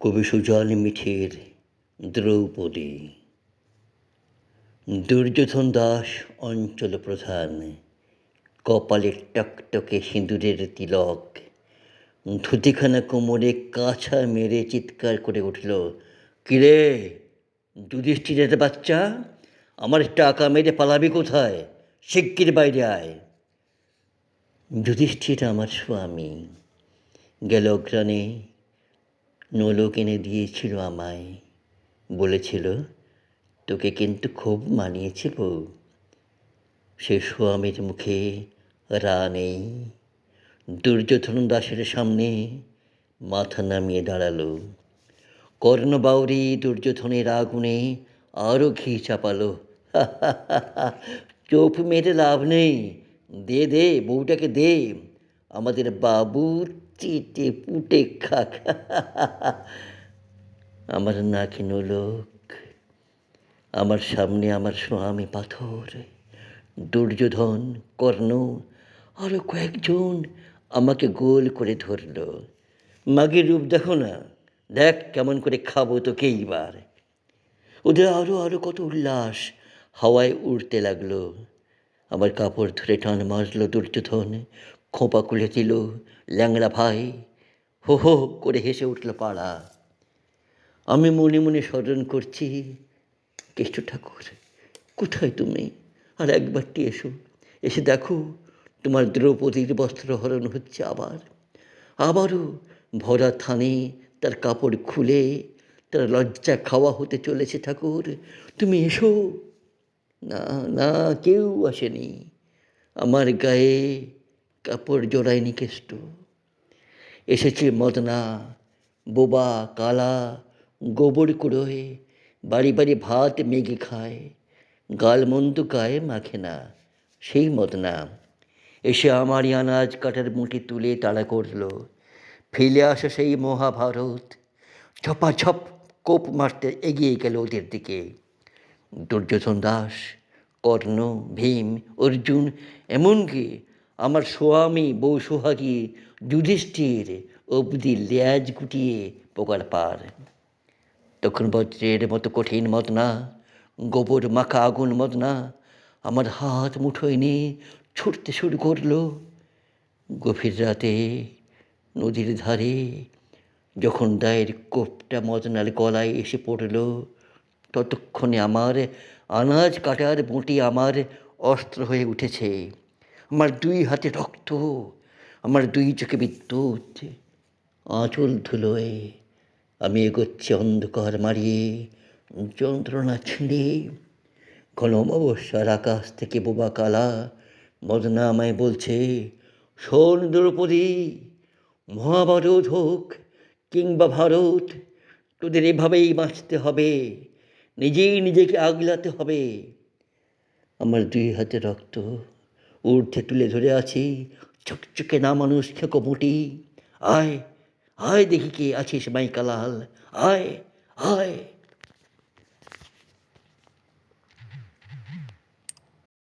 কবি সুজল মিঠের দ্রৌপদী। দুর্যোধন দাস অঞ্চল প্রধান, কপালে টকটকে সিঁদুরের তিলক। ধুতিখানা কোমরে কাছা মেরে চিৎকার করে উঠল, কিরে, যুধিষ্ঠিরের বাচ্চা, আমার টাকা মেরে পালাবি কোথায়? শিগগির বাইরে আয়। যুধিষ্ঠির আমার স্বামী, গেল অগ্রাণে নোলক এনে দিয়েছিল আমায়। বলেছিল, তোকে কিন্তু খুব মানিয়েছে বউ। সে স্বামীর মুখে রা নেই দুর্যোধন দাসের সামনে মাথা নামিয়ে দাঁড়াল। কর্ণবাউরি দুর্যোধনের আগুনে আরও ঘি চাপালো। চোপ মেরে লাভ নেই। দে দে, বউটাকে দে। আমাদের বাবু চেটে পুটে খাক। আমার নাকি নোলক আমার সামনে আমার স্বামী পাথর, দুর্যোধন, কর্ণ আরও কয়েকজন আমাকে গোল করে ধরল। মাগের রূপ দেখো না? দেখ কেমন করে খাব তোকে এইবার। ওদের আরও আরও কত উল্লাস হাওয়ায় উড়তে লাগল। আমার কাপড় ধরে টান মারল দুর্যোধন খোঁপা খুলে দিল ল্যাংড়া ভাই। হো হো করে হেসে উঠল পাড়া। আমি মনে মনে স্মরণ করছি। কেষ্ট ঠাকুর, কোথায় তুমি? আর একবারটি এসো। এসে দেখো, তোমার দ্রৌপদীর বস্ত্র হরণ হচ্ছে আবার। আবারও ভরা থানে তার কাপড় খুলে তার লজ্জা খাওয়া হতে চলেছে ঠাকুর। তুমি এসো। না না, কেউ আসেনি। আমার গায়ে কাপড় জড়ায়নি নিকেষ্ট। এসেছে মদনা, বোবা, কালা, গোবর কুড়োয়, বাড়ি বাড়ি ভাত মেঘে খায় গালমন্দ গায়ে মাখে না সেই মদনা। এসে আমারই আনাজ কাটার মুঠি তুলে তাড়া করল। ফেলে আসা সেই মহাভারত। ছপাছপ কোপ মারতে এগিয়ে গেল ওদের দিকে। দুর্যোধন দাস, কর্ণ, ভীম, অর্জুন, এমনকি আমার স্বামী বউ সোহাগী যুধিষ্ঠির অবধি ল্যাজ গুটিয়ে পোকার পার। তখন বজ্রের মতো কঠিন মদনা গোবর মাখা আগুন মদনা আমার হাত মুঠোয় নিয়ে ছুটতে শুরু করল। গভীর রাতে নদীর ধারে যখন দায়ের কোপটা মদনার গলায় এসে পড়ল, ততক্ষণে আমার আনাজ কাটার বঁটি আমার অস্ত্র হয়ে উঠেছে। আমার দুই হাতে রক্ত, আমার দুই চোখে বিদ্যুৎ। আঁচল ধুলোয় আমি এগোচ্ছি অন্ধকার মারিয়ে, যন্ত্রণা ছিঁড়ে। ঘন অমাবস্যার আকাশ থেকে বোবা কালা মদনা আমায় বলছে, শোন দ্রৌপদী মহাভারত হোক কিংবা ভারত, তোদের এভাবেই বাঁচতে হবে, নিজেই নিজেকে আগলাতে হবে। আমার দুই হাতে রক্ত ঊর্ধ্বে তুলে ধরে আছি। চকচকে না মানুষ খেঁকো মুটি। আয় আয় দেখি কে আছিস মাইকালাল। আয় আয়।